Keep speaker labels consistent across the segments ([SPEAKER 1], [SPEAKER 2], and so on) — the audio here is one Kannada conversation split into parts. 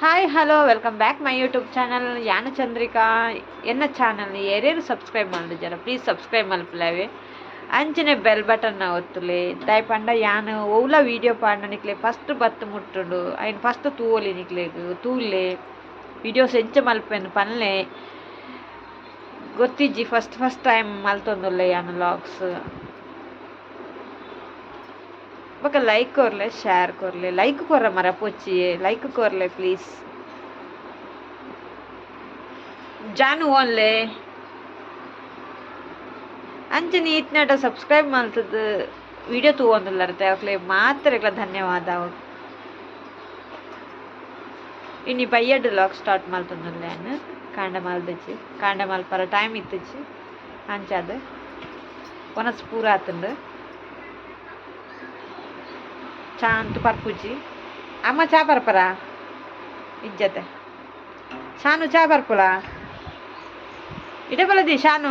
[SPEAKER 1] hi hello welcome back my YouTube channel ಯಾನ ಚಂದ್ರಿಕಾ ಎನ್ನ ಚಾನಲ್ ಏರೇನು ಸಬ್ಸ್ಕ್ರೈಬ್ ಮಾಡಿ ಜರ ಪ್ಲೀಸ್ ಸಬ್ಸ್ಕ್ರೈಬ್ ಮಲ್ಪಲೇವೆ ಅಂಚನೆ ಬೆಲ್ ಬಟನ್ನ ಒತ್ತುಲೆ ದಾಯ್ ಪಂಡ ಯಾನ್ ಓಲ ವೀಡಿಯೋ ಪಾಡ್ನ ನಿಕ್ಲೆ ಫಸ್ಟ್ ಬತ್ತು ಮುಟ್ಟುಂಡು ಅಯ್ನ ಫಸ್ಟ್ ತೂವಲಿ ನಿಕ್ಲೆಗ್ ತೂಲೆ ವಿಡಿಯೋಸ್ ಎಂಚ ಮಲ್ಪೆನು ಪನ್ಲೆ ಗೊತ್ತಿಜ್ಜಿ ಫಸ್ಟ್ ಫಸ್ಟ್ ಟೈಮ್ ಮಲ್ತೊಂದುಲ್ಲೆ ಯಾನ್ ಲಾಗ್ಸ್ ಬೊಕ ಲೈಕ್ ಕೊರ್ಲೆ షేర్ ಲೈಕ್ ಕೊರ್ರ ಮರ ಪೊಚ್ಚಿ ಲೈಕ್ ಕೊರ್ಲೆ ಪ್ಲೀಸ್ ಜಾನು ಓನ್ಲೆ. ಅಂಚನೆ ಇತ್ನಾಟ ಸಬ್ಸ್ಕ್ರೈಬ್ ಮಲ್ತದ ವಿಡಿಯೋ ತೂವೊಂದುಲ್ಲರ್ತೆ ಅವಕ್ಲೆ ಮಾತ್ರ ಧನ್ಯವಾದ ಇನ್ನು ಪಯ್ಯಡ್ ಲಾಕ್ ಸ್ಟಾರ್ಟ್ ಮಲ್ತೊಂದುಲ್ಲೆ ಕಾಂಡ ಮಲ್ದಚ್ಚಿ ಕಾಂಡ ಮಲ್ಪರ ಟೈಮ್ ಇತ್ತು ಅಂಚಾದ ಒನಸ್ ಪೂರ ಆತುಂಡು ಚಾ ಅಂತೂ ಪರ್ಪುಜಿ ಅಮ್ಮ ಚಾ ಬರ್ಪರ ಇಜ್ಜತೆ ಶಾನು ಚಾ ಬರ್ಪುಲ ಇಡೆ ಬಲದಿ ಶಾನು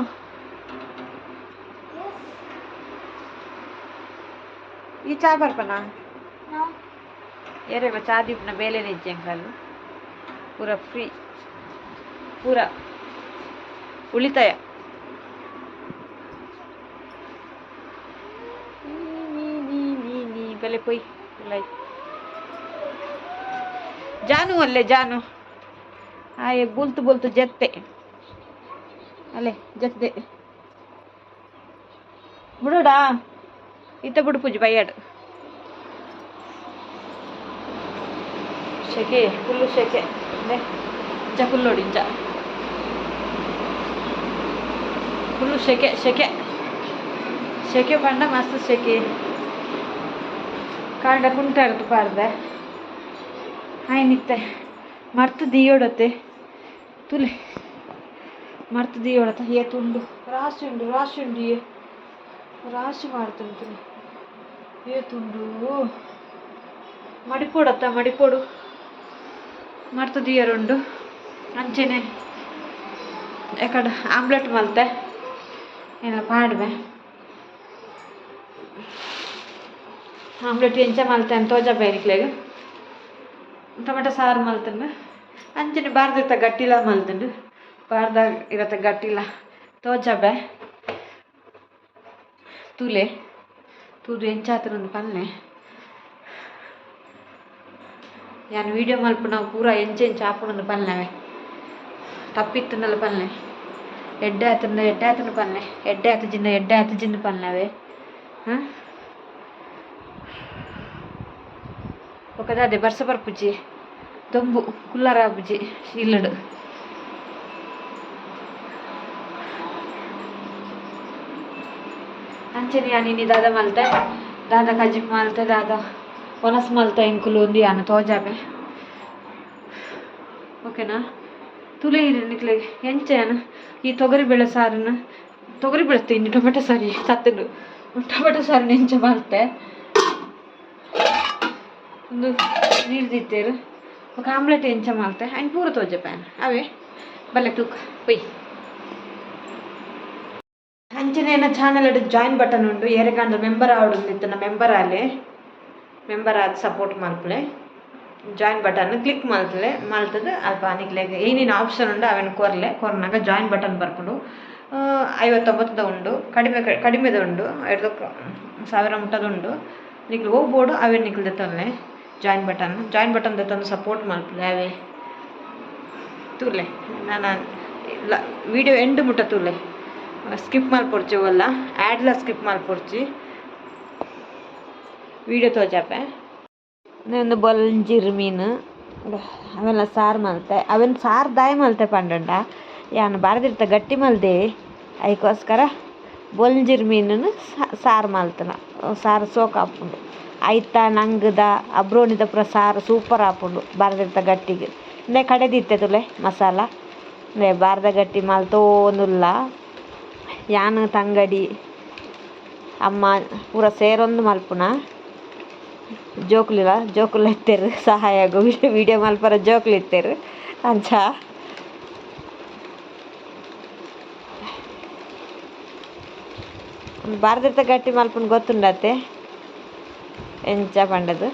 [SPEAKER 1] ಈ ಚಾ ಬರ್ಪನ ಎರೆ ಚಾ ದೀಪ್ನ ಬೇಲೆ ನಿಜ್ಜೆ ಅಂಕಲ್ ಪೂರ ಫ್ರೀ ಪೂರ ಉಳಿತಾಯ ನೀ ನೀ ನೀ ನೀ ಬೆಲೆ ಪೊಯ್ ಲೈ ಜಾನು ಅಲ್ಲೇ, ಜಾನು. ಆಯೆ ಬುಲ್ತು ಬುಲ್ತು ಜತ್ತೆ. ಅಲ್ಲೇ ಜತ್ತೆ ಬಿಡುಡಾ? ಇತ್ತ ಬಿಡು ಪೂಜೆ ಬಯ್ಯಾಡು ಶೆಕೆ, ಫುಲ್ಲು ಶೆಕೆ. ಲೆ ಜ ನೋಡಿ ಇಂಚ ಫುಲ್ಲು ಶೆಕೆ ಶೆಕೆ. ಶೆಕೆ ಪಂಡ ಮಸ್ತ್ ಶೆಕೆ. ಕಾಂಡ ಕುಂಟಾಡ್ತು ಪಾಡ್ದೆ ಹಾಯ್ ನಿತ್ತೆ ಮರ್ತು ದೀಯೋಡತ್ತೆ. ತುಲೆ, ಮರ್ತು ದೀಯೋಡತ್ತ. ತುಂಡು, ರಾಶಿ ಉಂಡು ರಾಶಿ ಉಂಡು ಏ. ರಾಶಿ ಮಾಡ್ತಾನೆ ಏ ತುಂಡು, ಮಡಿಪೋಡತ್ತ, ಮಡಿಪೋಡು. ಮರ್ತು ದೀಯರುಂಡು. ಅಂಚೆನೆ ಯಾಕಡೆ ಆಮ್ಲೆಟ್ ಮಲ್ತೆ. ಎಲ್ಲ ಪಾಡ್ಬೆ ಆಮ್ಲೆಟ್ ಎಂಚ ಮಲ್ತೆ ತೋಜ ಬೇರಿಕ್ಲೆಗ್ ಟೊಮೆಟೊ ಸಾರು ಮಲ್ತಂಡು ಅಂಚನೆ ಬಾರ್ದಿರ್ತ ಗಟ್ಟಿಲ ಮಲ್ತಂಡು ಬಾರ್ದ ಇರತ್ತ ಗಟ್ಟಿಲ. ತೋಜ ಬೆ. ತುಲೆ. ತೂದು ಎಂಚಾತನೊಂದು ಪಲ್ಲೆ. ಯಾನು ವೀಡಿಯೋ ಮಲ್ಪ ನಾವು ಪೂರ ಎಂಚ ಎಂಚ ಹಾಕೊಂಡು ಪನ್ಲೆವೆ ತಪ್ಪಿತ್ತನಲ್ಲ ಪಲ್ನೆ ಎಡ್ಡೆ ಆತನ ಎಡ್ಡೆ ಆತನ ಪಲ್ನೆ ಎಡ್ಡೆ ಆತ ಜಿಂದ ಎಡ್ಡೆ ಆತ ಜಿಂದ ಪನ್ಲೆವೆ ಹಾಂ ఒకదాది బర్స పరుపుజి దొంబు కుల్లరాబుజి ఇల్లడు ಅಂಚನೆ ನೀನು ದಾದ ಮಲ್ತೆ ದಾದ ಕಜಿಪ್ ಮಲ್ತೆ ದಾದ ಒನಸ್ ಮಲ್ತೆ ಇಂಕುಲು ఉంది ಅನ್ನ ತೋಜಾಬೆ ಓಕೆನಾ ತುಲೆ ಇರಿ ನಿಕ್ಲೆ ಎಂಚೇನ ಈ ತೊಗರಿ ಬೇಳೆ ಸಾರನ್ನ ತೊಗರಿ ಬೇಳೆ ತಿಂಡಿ ಟೊಮೆಟೊ ಸಾರಿ ಸತ್ತನು ಟೊಮೆಟೊ ಸಾರಿನ ಎಂಚ ಮಲ್ತೆ ಒಂದು ನೀರು ದಿತ್ತೇರು ఒక ಆಮ್ಲೆಟ್ ಎಂಚ ಮಲ್ತೆ ఆయన ಪೂರ ತೋಜ ಪ್ಯಾನ್ ಅವೇ ಬಲ್ಲೆ ತೂಕ ಪೊಯ್ ಅಂಚನೆನ ಚಾನಲ್ ಅಡ್ ಜಾಯಿನ್ ಬಟನ್ ಉಂಡು ಏರೆಗಾಂಡ ಮೆಂಬರ್ ಆವಡುಂದಿತ್ತು ನಾ ಮೆಂಬರ್ ಆಲೆ ಮೆಂಬರ್ ಆದ ಸಪೋರ್ಟ್ ಮಲ್ಪಲೆ ಜಾಯಿನ್ ಬಟನ್ ಕ್ಲಿಕ್ ಮಲ್ತಲೆ ಮಲ್ತದ ಅಲ್ಪ ನಿಕ್ಲೆಗ್ ಏನೇನು ಆಪ್ಷನ್ ಉಂಡು ಅವೆನ್ ಕೊರ್ಲೆ ಕೊರ್ನಾಗ ಜಾಯಿನ್ ಬಟನ್ ಬರ್ಕೊಂಡು ಐವತ್ತೊಂಬತ್ತದ ಉಂಡು ಕಡಿಮೆ ಕಡಿಮೆದ ಉಂಡು ಎರಡು ಸಾವಿರ ಮುಟ್ಟದ ಉಂಡು ನಿಕ್ಲು ಹೋಗ್ಬೋಡು ಅವೇನು ನಿಕ್ಲು ದೆತ್ತೊನ್ಲೆ ಜಾಯಿನ್ ಬಟನ್ ಜಾಯಿನ್ ಬಟನ್ ತಂದು ಸಪೋರ್ಟ್ ಮಾಡ್ತಿದ್ದಾವೆ ತೂಲೆ ನಾನು ಇಲ್ಲ ವಿಡಿಯೋ ಎಂಡ್ ಮುಟ್ಟ ತೂಲೆ ಸ್ಕಿಪ್ ಮಲ್ಪೊಡ್ಚಿ ಒಲ್ಲ ಆ್ಯಡ್ಲ ಸ್ಕಿಪ್ ಮಲ್ಪೊಡ್ಚಿ ವಿಡಿಯೋ ತೋಜಾಪೆ ಒಂದು ಬೊಲ್ಂಜಿರ್ ಮೀನು. ಅವೆಲ್ಲ ಸಾರು ಮಲ್ತೆ. ಅವೆನ್ ಸಾರು ದಾಯ ಮಲ್ತೆ ಪಂಡಂಡ. ಯಾನು ಬಾರದಿರ್ತ ಗಟ್ಟಿ ಮಲ್ದೆ. ಅದಕ್ಕೋಸ್ಕರ ಬೊಲಂಜಿರ್ ಮೀನನ್ನು ಸಾರು ಮಲ್ತನ. ಸಾರು ಸೋಕ್ ಹಾಪುಂಡು ಐತ ನಂಗದ ಅಬ್ರೋನಿದ ಪೂರ ಸಾರು ಸೂಪರ್ ಆಪುಂಡು ಬಾರ್ದಿರ್ತ ಗಟ್ಟಿಗೆ. ಇಂದೆ ಕಡೆದಿತ್ತೆ ತುಲೆ ಮಸಾಲ. ಇಂದೆ ಬಾರ್ದ ಗಟ್ಟಿ ಮಲ್ತೋಂದುಲ್ಲ ಯಾನ್ ತಂಗಡಿ, ಅಮ್ಮ ಪೂರ ಸೇರೊಂದು ಮಲ್ಪುನ? ಜೋಕುಲಿಲ ಜೋಕುಲು ಸಹಾಯ ಸಹಾಯ ವಿಡಿಯೋ ಮಲ್ಪರ ಜೋಕುಲು ಇತ್ತೆರ್ ಅಂಚ. ಬಾರ್ದಿರ್ತ ಗಟ್ಟಿ ಮಲ್ಪುನ ಗೊತ್ತುಂಡತ್ತೆ? ಎಂಚ ಪಂಡದು.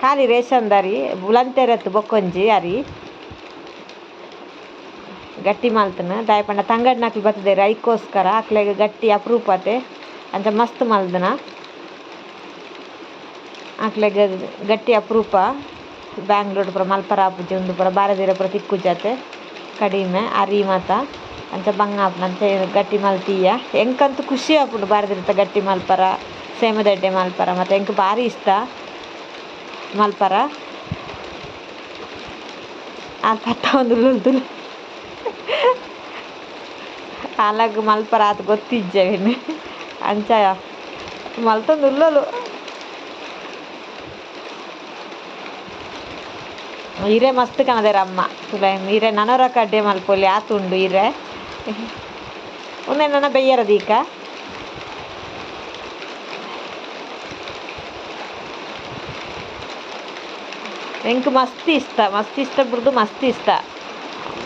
[SPEAKER 1] ಖಾಲಿ ರೇಷನ್ ದಾರಿ ಬುಲಂತೆರತ್ತು ಬೊಕ್ಕೊಂಜಿ ಅರಿ ಗಟ್ಟಿ ಮಲ್ತನ ದಾಯಪಂಡ ತಂಗಡ್ ನಕ್ಲು ಬರ್ತದೆ ಐಕೋಸ್ಕರ ಅಕ್ಲೆಗ್ ಗಟ್ಟಿ ಅಪರೂಪತೆ ಅಂಚ ಮಸ್ತ್ ಮಲ್ದನ. ಅಕ್ಲೆಗ್ ಗಟ್ಟಿ ಅಪರೂಪ. ಬ್ಯಾಂಗ್ಳೂರ್ ಪೂರ ಮಲ್ಪರ ಆಪುಜಿ ಉಂದು ಪೂರ ಬಾರದಿರ ಪೂರ ತಿಕ್ಕುಜತೆ ಕಡಿಮೆ, ಅರಿ ಮಾತ. ಅಂಚ ಬಂಗ ಆಪುಂಡು ಅಂಚ ಗಟ್ಟಿ ಮಲ್ತೀಯ ಎಂಕಂತೂ ಖುಷಿ ಆಪುಂಡು ಬಾರದಿರ್ತ ಗಟ್ಟಿ ಮಲ್ಪರ ಸೇಮದಡ್ಡೆ ಮಲ್ಪರ ಮತ್ತು ಎಂಕ್ ಭಾರಿ ಇಷ್ಟ ಮಲ್ಪರ ಆ ಕಟ್ಟ ಒಂದು ಉಳ್ದುಲು ಅಲಗ್ ಮಲ್ಪರ ಆತ ಗೊತ್ತಿಜ್ಜೆವಿನ್ ಅಂಚ ಮಲ್ತೊಂದು ಉಲ್ಲಲು ಹಿರೇ ಮಸ್ತ್ ಕಣದೆರ್ ಅಮ್ಮ ತುಲೆ ಹಿರೇ ನನೊರಕ ಅಡ್ಡೆ ಮಲ್ಪೊಲಿ ಆತುಂಡು ಹಿರೇ ಉಂದೆ ನನ್ನ ಬೆಯ್ಯರ ದೀಕ ಎಂಕ್ ಮಸ್ತ್ ಇಷ್ಟ ಮಸ್ತ್ ಇಷ್ಟ ಬಿಡ್ದು ಮಸ್ತ್ ಇಷ್ಟ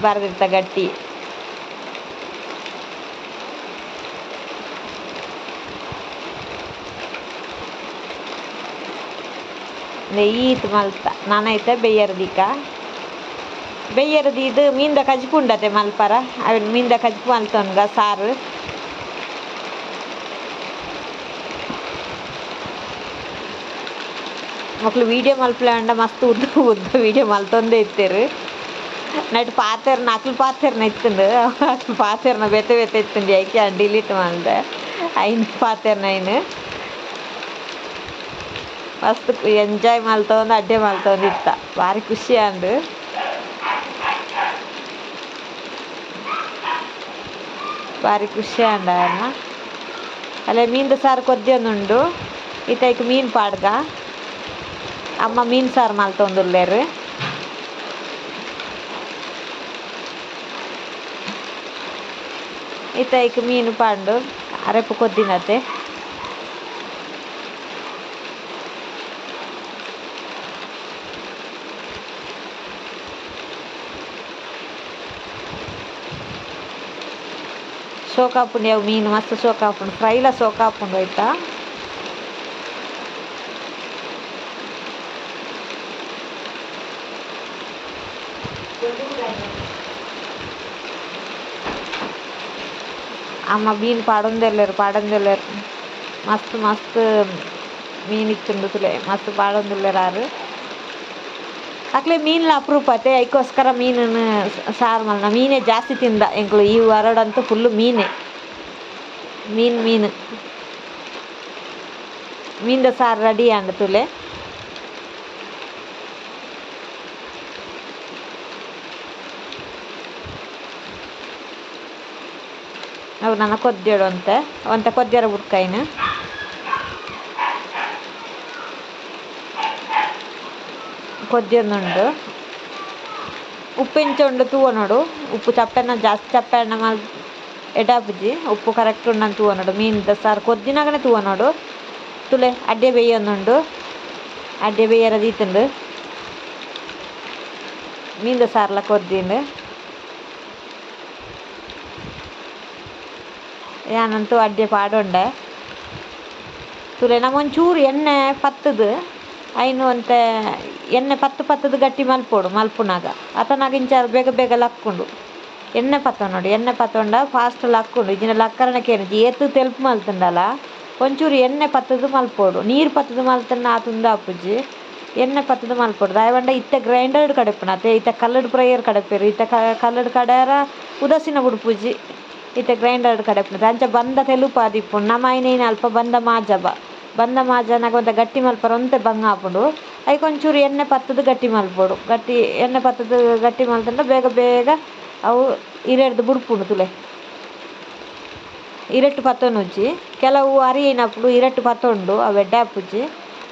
[SPEAKER 1] ಬಾರದಿರ್ತ ಗಟ್ಟಿ ಈತ್ ಮಲ್ತ ಬೆಯ್ಯರ್ದಿಕ ಬೆಯ್ಯರ್ದು ಇದು ಮೀನ್ದ ಕಜ್ಪು ಉಂಡತೆ ಮಲ್ಪರ ಅವ್ ಮೀನ್ದ ಕಜ್ಪು ಮಲ್ತೊನ್ಗ ಸಾರು ಮಕ್ಳು ವೀಡಿಯೋ ಮಲ್ಪಲ ಮಸ್ತ್ ಉದ್ದ ಉದ್ದ ವೀಡಿಯೋ ಮಲ್ತೊಂದೇ ಇತ್ತೇರು ನಟ್ ಪಾತೆರ್ನ ಅಕ್ಲು ಪಾತೆರ್ನ ಇತ್ತಂಡು ಅಕ್ಲು ಪಾತೆರ್ನ ಬೆತೆ ಬೆತೆ ಇತ್ತುಂಡು ಐಕೆ ಡಿಲೀಟ್ ಮಾಡ್ದೆ ಐನ್ ಪಾತೆರ್ ಐನ್ ಮಸ್ತ್ ಎಂಜಾಯ್ ಮಲ್ತೊಂದು ಅಡ್ಡೆ ಮಲ್ತೊಂದು ಇತ್ತ ಭಾರಿ ಖುಷಿ ಆಂಡ್ ಭಾರಿ ಖುಷಿ ಆಂಡ ಅನ್ನ ಅಲ್ಲೇ ಮೀನ್ದು ಸಾರು ಕೊದ್ಯೊಂದುಂಡು ಐಕ್ ಮೀನು ಪಾಡ್ಗ. ಅಮ್ಮ ಮೀನು ಸಾರು ಮಲ್ತೊಂದುಲ್ಲೆರ್ ಇತ್ತೈಕ್ ಮೀನು ಪಾಂಡು ಅರೆಪು ಕೊದ್ದಿನತೆ ಸೋಕಾಪುಂಡು ಅವು ಮೀನು ಮಸ್ತ್ ಸೋಕಾಪುಂಡು ಫ್ರೈಲ ಸೋಕಾಪುಂಡು ಐತಾ ಅಮ್ಮ ಮೀನು ಪಾಡೊಂದೆಲ್ಲೆರ್ ಪಾಡೊಂದೆಲ್ಲೆರ್ ಮಸ್ತ್ ಮಸ್ತ್ ಮೀನು ಇತ್ತುಂಡು ತುಲೆ ಮಸ್ತ್ ಪಾಡೊಂದುಲ್ಲೆರ್ ಆರು ಅಕ್ಲೆ ಮೀನ್ಲ ಅಪರೂಪತೆ, ಐಕೋಸ್ಕರ ಮೀನನ್ನು ಸಾರು ಮಲ್ನ ಮೀನೇ ಜಾಸ್ತಿ ತಿಂದ ಎಂಕ್ಲು ಈ ವರಡಂತೂ ಫುಲ್ಲು ಮೀನೇ. ಮೀನು ಮೀನು. ಮೀನ್ದ ಸಾರು ರೆಡಿ ಆಂಡ್ ತುಲೆ. ಅವು ನನ್ನ ಕೊದ್ದೇಡು ಅಂತೆ. ಅವಂತ ಕೊದ್ಯರ ಬುಡ್ಕೈನ್ ಕೊದ್ಯೊಂದುಂಡು ಉಪ್ಪು ಎಂಚ ಉಂಡು ತೂವೊನೊಡು ಉಪ್ಪು ಚಪ್ಪೆನ ಜಾಸ್ತಿ ಚಪ್ಪೆನ ಮಲ್ ಎಡಾಪುಜಿ ಉಪ್ಪು ಕರೆಕ್ಟ್ ಉಂಡಂತ ತೂವೊನೊಡು ಮೀನ್ದ ಸಾರು ಕೊದ್ದಿನಗನೆ ತೂವೊನೊಡು ತುಲೆ ಅಡ್ಡೆ ಬೇಯೊಂದುಂಡು ಅಡ್ಡೆ ಬೇಯರ ದೀತುಂಡು ಮೀನ್ದ ಸಾರ್ಲ ಕೊದ್ದಿಂಡು ಯಾನಂತೂ ಅಡ್ಡೆ ಪಾಡೊಂಡೆ ತುಲೆ ನಮ್ಮೊಂಚೂರು ಎಣ್ಣೆ ಪತ್ತದು ಐನು ಅಂತೆ ಎಣ್ಣೆ ಪತ್ತು ಪತ್ತದ ಗಟ್ಟಿ ಮಲ್ಪೊಡು, ಮಲ್ಪುನಾಗ. ಅತನಾಗ ಇಂಚಾರು ಬೇಗ ಬೇಗ ಲಕ್ಕುಂಡು. ಎಣ್ಣೆ ನೋಡಿ, ಎಣ್ಣೆ ಪತ್ತೊಂಡ ಫಾಸ್ಟ್ ಲಕ್ಕುಂಡು. ಇಜ್ಜಿನ ಲಕ್ಕರಣಕ್ಕೇನು ಏತು ತೆಲ್ಪು ಮಲ್ತುಂಡಲ ಒಂಚೂರು ಎಣ್ಣೆ ಪತ್ತದು ಮಲ್ಪೊಡು. ನೀರು ಪತ್ತದು ಮಲ್ತನ್ನ ಆತುಂದ ಆಪುಜಿ ಎಣ್ಣೆ ಪತ್ತದು ಮಲ್ಪೊಡು. ದಾಯವಂಡ ಇತ್ತೆ ಗ್ರೈಂಡರ್ಡ್ ಕಡೆಪುನ ಅತ್ತೆ, ಇತ್ತೆ ಕಲ್ಲಡ್ ಪ್ರಯರ್ ಕಡೆಪೆರು ಇತ್ತೆ ಕಲ್ಲಡ್ ಕಡೆಯರ ಉದಸಿನ ಬುಡ್ಪುಜಿ ಇತ್ತೆ ಗ್ರೈಂಡರ್ಡ್ ಕಡೆಪುನ ಅಂಚ ಬಂದ ತೆಲುಪು ಆದಿಪ್ಪುಂಡು ನಮ ಐನೇನು ಅಲ್ಪ ಬಂದ ಮಾಜಬ. ಬಂದ ಮಾಜನಗ ಒಂತೆ ಗಟ್ಟಿ ಮಲ್ಪರ ಒಂತೆ ಬಂಗ ಆಪುಂಡು ಐಕ್ ಒಂಚೂರು ಎಣ್ಣೆ ಪತ್ತದು ಗಟ್ಟಿ ಮಲ್ಪೊಡು. ಗಟ್ಟಿ ಎಣ್ಣೆ ಪತ್ತದ ಗಟ್ಟಿ ಮಲ್ತಂಡ ಬೇಗ ಬೇಗ ಅವು ಇರೆಡ್ದು ಬುಡ್ಪುಂಡು ತುಲೆ. ಇರೆಟ್ಟು ಪತ್ತೊನುಜ್ಜಿ ಕೆಲವು ಅರಿಯಿನಪ್ಪುಡು ಇರೆಟ್ಟು ಪತ್ತೊಂಡು, ಅವು ಎಡ್ಡೆ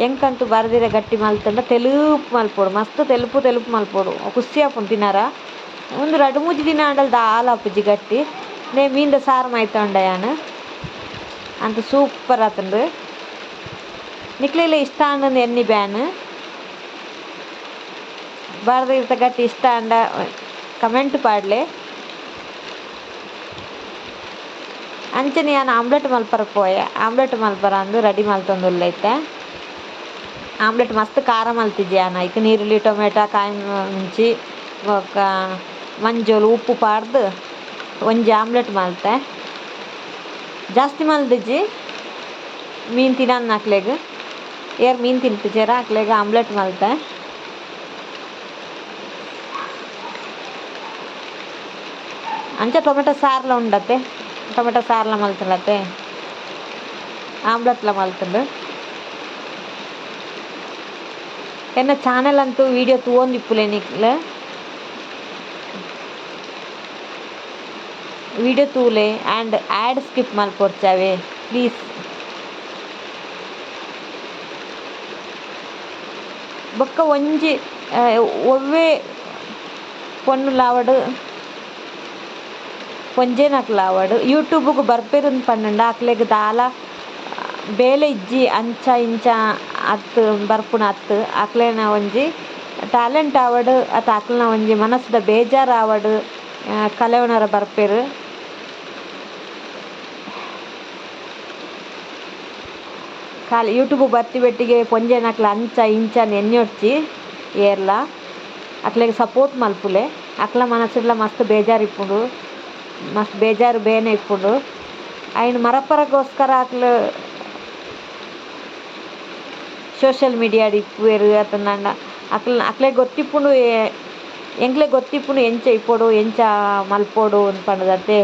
[SPEAKER 1] ಎಂಕಂತೂ ಬರದಿರ ಗಟ್ಟಿ ಮಲ್ತಂಡ ತೆಲುಪು ಮಲ್ಪೊಡು. ಮಸ್ತ್ ತೆಲುಪು ತೆಲುಪು ಮಲ್ಪೊಡು. ಖುಷಿ ಆಪುಂಡು ತಿನ್ನಾರ. ಒಂದು ರಡು ಮೂಜಿ ದಿನ ಆಂಡಲ ದಾಲ್ ಆಪುಜಿ ಗಟ್ಟಿ. ನೇ ಮೀನ್ದ ಸಾರು ಮೈತೊಂಡ ಯಾನ್ ಅಂತ ಸೂಪರ್ ಆತುಂಡು ಇಷ್ಟ ಆಂಡಂದು ಎನ್ನಿ ಬ್ಯಾನ್. ಬಾರ್ದಿರ್ತ ಗಟ್ಟಿ ಇಷ್ಟ ಅಂಡ ಕಮೆಂಟ್ ಪಾಡ್ಲೆ. ಅಂಚನೆ ಯಾನ್ ಆಮ್ಲೆಟ್ ಮಲ್ಪರ ಪೋಯ, ಆಮ್ಲೆಟ್ ಮಲ್ಪರ ಅಂದು ರೆಡಿ ಮಲ್ತೊಂದುಲ್ಲೈತೆ ಆಮ್ಲೆಟ್ ಮಸ್ತ್ ಖಾರ ಮಲ್ತಿದ್ಯಾನ ಐಕ್ ನೀರುಳ್ಳಿ ಟೊಮೆಟೊ ಕಾಯಿ ಮುಂಚಿ ಮಂಜೋಲು, ಉಪ್ಪು ಪಾಡ್ದು ಒಂಜಿ ಆಮ್ಲೆಟ್ ಮಲ್ತೆ ಜಾಸ್ತಿ ಮಲ್ದಿಜ್ಜಿ ಮೀನು ತಿನ್ನ ಅಕ್ಲೆಗ್ ಏರ್ ಮೀನು ತಿನ್ಪಿಜೆರ ಅಕ್ಲೆಗ್ ಆಮ್ಲೆಟ್ ಮಲ್ತೆ ಅಂಚ ಟೊಮೆಟೊ ಸಾರ್ಲ ಉಂಡತೆ ಟೊಮೆಟೊ ಸಾರ್ಲ ಮಲ್ತಲತೆ ಆಮ್ಲೆಟ್ಲ ಮಲ್ತುಂಡು ಎನ್ನ ಚಾನೆಲ್ ಅಂತೂ ವಿಡಿಯೋ ತೂವೊಂದಿಪ್ಪುಲೆ ನಿಕ್ಲೆ ವಿಡಿಯೋ ತೂಲೆ ಆ್ಯಂಡ್ ಆ್ಯಡ್ ಸ್ಕಿಪ್ ಮಲ್ಪೊರ್ಚಾವೆ ಪ್ಲೀಸ್ ಬೊಕ್ಕ ಒಂಜಿ ಒವ್ವೇ ಪೊಣ್ಣುಲಾವಡ್ ಪೊಂಜೇನಕ್ಲಾವಡ್ ಯೂಟ್ಯೂಬ್ಗ್ ಬರ್ಪೆರ್ ಪನ್ನಂಡ ಅಕ್ಲೆಗ್ ದಾಲ, ಬೇಲೆ ಇಜ್ಜಿ, ಅಂಚ, ಇಂಚ ಅತ್ ಬರ್ಪುನ ಅತ್ ಅಕ್ಲೆನ ಒಂಜಿ, ಟ್ಯಾಲೆಂಟ್ ಆವಡ್, ಅತ ಅಕ್ಲನ ಒಂಜಿ ಮನಸ್ದ ಬೇಜಾರ್ ಆವಡ್ ಕಲೆವನರ ಬರ್ಪೆರ್. ಖಾಲಿ ಯೂಟ್ಯೂಬ್ ಬರ್ತಿ ಬೆಟ್ಟಿಗೆ ಪೊಂಜೆನಕ್ಲ ಅಂಚ ಇಂಚ ನೆನ್ಯೊಡ್ಚಿ ಏರ್ಲ ಅಕ್ಲೆಗ್ ಸಪೋರ್ಟ್ ಮಲ್ಪುಲೆ ಅಕ್ಲ ಮನಸ್ಸುಡ್ಲ ಮಸ್ತ್ ಬೇಜಾರ್ ಇಪ್ಪುಂಡು ಮಸ್ತ್ ಬೇಜಾರು ಬೇನೆ ಇಪ್ಪುಂಡು ಅಯ್ನ್ ಮರಪ್ಪರಗೋಸ್ಕರ ಅಕ್ಲ್ ಸೋಷಿಯಲ್ ಮೀಡಿಯಾಡ್ ಇಪ್ಪುವೆರ್ ಅತಂಡ ಅಕ್ಲ ಅಕ್ಲೆಗ್ ಗೊತ್ತಿಪ್ಪುಂಡು ಎ- ಎಂಕ್ಲೆಗ್ ಗೊತ್ತಿಪ್ಪುಂಡು ಎಂಚ ಇಪ್ಪೊಡು ಎಂಚ ಮಲ್ಪೊಡು ಅಂದ್ ಪಂಡದತೆ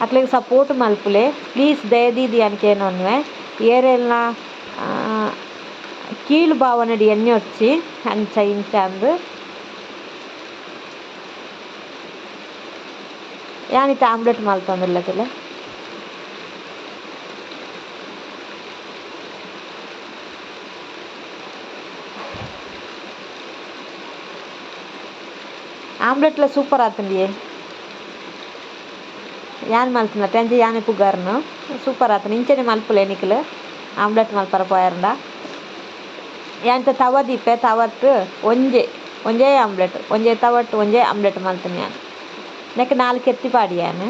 [SPEAKER 1] ಅಕ್ಲೆಗ್ ಸಪೋರ್ಟ್ ಮಲ್ಪುಲೆ ಪ್ಲೀಸ್ ದಯದೀದಿ ಅನ್ಕೇನೊನ್ವೆ ಏರೆಲ್ನ ಆ, ಕೀಳು ಭಾವನೆಡ್ ಎನ್ಯೊಡ್ಚಿ ಅಂಚ ಇಂಚ ಅಂದ್ ಯಾನಿತ್ತ ಆಮ್ಲೆಟ್ ಮಲ್ತೊಂದುಲ್ಲತಿಲ್ಲ ಆಮ್ಲೆಟ್ಲ ಸೂಪರ್ ಆತುಂಡಿಯೇ ಯಾನ್ ಮಲ್ತಿನ ಟೆಂಚ ಯಾನೆ ಪುಗಾರ್ನು ಸೂಪರ್ ಆತುಂಡು ಇಂಚನೆ ಮಲ್ಪುಲೆ ನಿಕ್ಲ್ ಆಮ್ಲೆಟ್ ಮಲ್ಪರೆ ಪೋಯರ್ಂಡ ಯಾಂತ ತವ ದೀಪೆ ತವಟ್ ಒಂಜೆ ಒಂಜೇ ಆಮ್ಲೆಟ್ ಒಂಜೇ ತವಟ್ ಒಂಜೇ ಆಮ್ಲೆಟ್ ಮಲ್ತಿನಿ ಯಾನ್ ನೆಕ್ ನಾಲ್ಕು ಎತ್ತಿ ಪಾಡಿ ಯಾನ್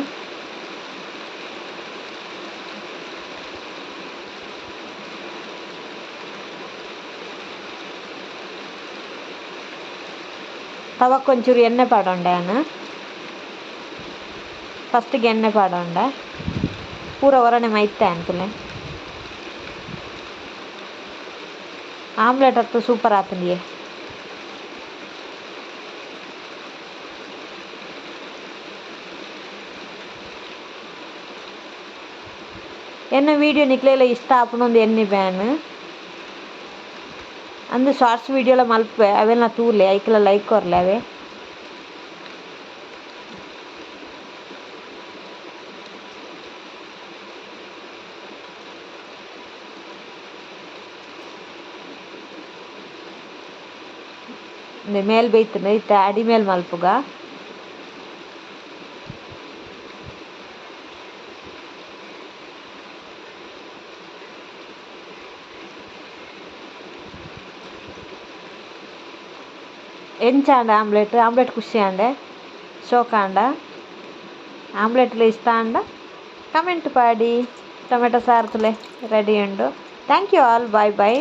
[SPEAKER 1] ತವಕ್ ಒಂಚೂರು ಎಣ್ಣೆ ಪಾಡೊಂಡೆ ಯಾನ್ ಫಸ್ಟಿಗೆ ಎಣ್ಣೆ ಪಾಡೊಂಡೆ ಪೂರ ಒರಣೆ ಮೈತ್ತೆ ಅನ್ಕುಲೆ ಆಮ್ಲೆಟ್ ಅಂತೂ ಸೂಪರ್ ಆತುಂಡಿಯೇ ಎನ್ನ ವೀಡಿಯೋ ನಿಕ್ಲೆಲ ಇಷ್ಟ ಆಪುಂಡು ಎನ್ನಿ ಬ್ಯಾನ್ ಅಂದ್ ಶಾರ್ಟ್ಸ್ ವೀಡಿಯೋಲ ಮಲ್ಪೆ ಅವೆಲ್ಲ ತೂಲೆ ಐಕ್ಲ ಲೈಕ್ ಕೊರ್ಲೆ ಅವೆ ಮೇಲ್ ಬೇಯ್ತುಂಡು ಇತ್ತೆ ಅಡಿ ಮೇಲ್ ಮಲ್ಪುಗ ಎಂಚಾಂಡ ಆಮ್ಲೆಟ್ ಆಮ್ಲೆಟ್ ಖುಷಿ ಆಂಡೆ ಶೋಕ ಆಂಡ ಆಮ್ಲೆಟ್ಲ ಇಷ್ಟ ಆಂಡ ಕಮೆಂಟ್ ಪಾಡಿ ಟೊಮೆಟೊ ಸಾರು ತುಲೆ ರೆಡಿ ಉಂಡು thank you all bye bye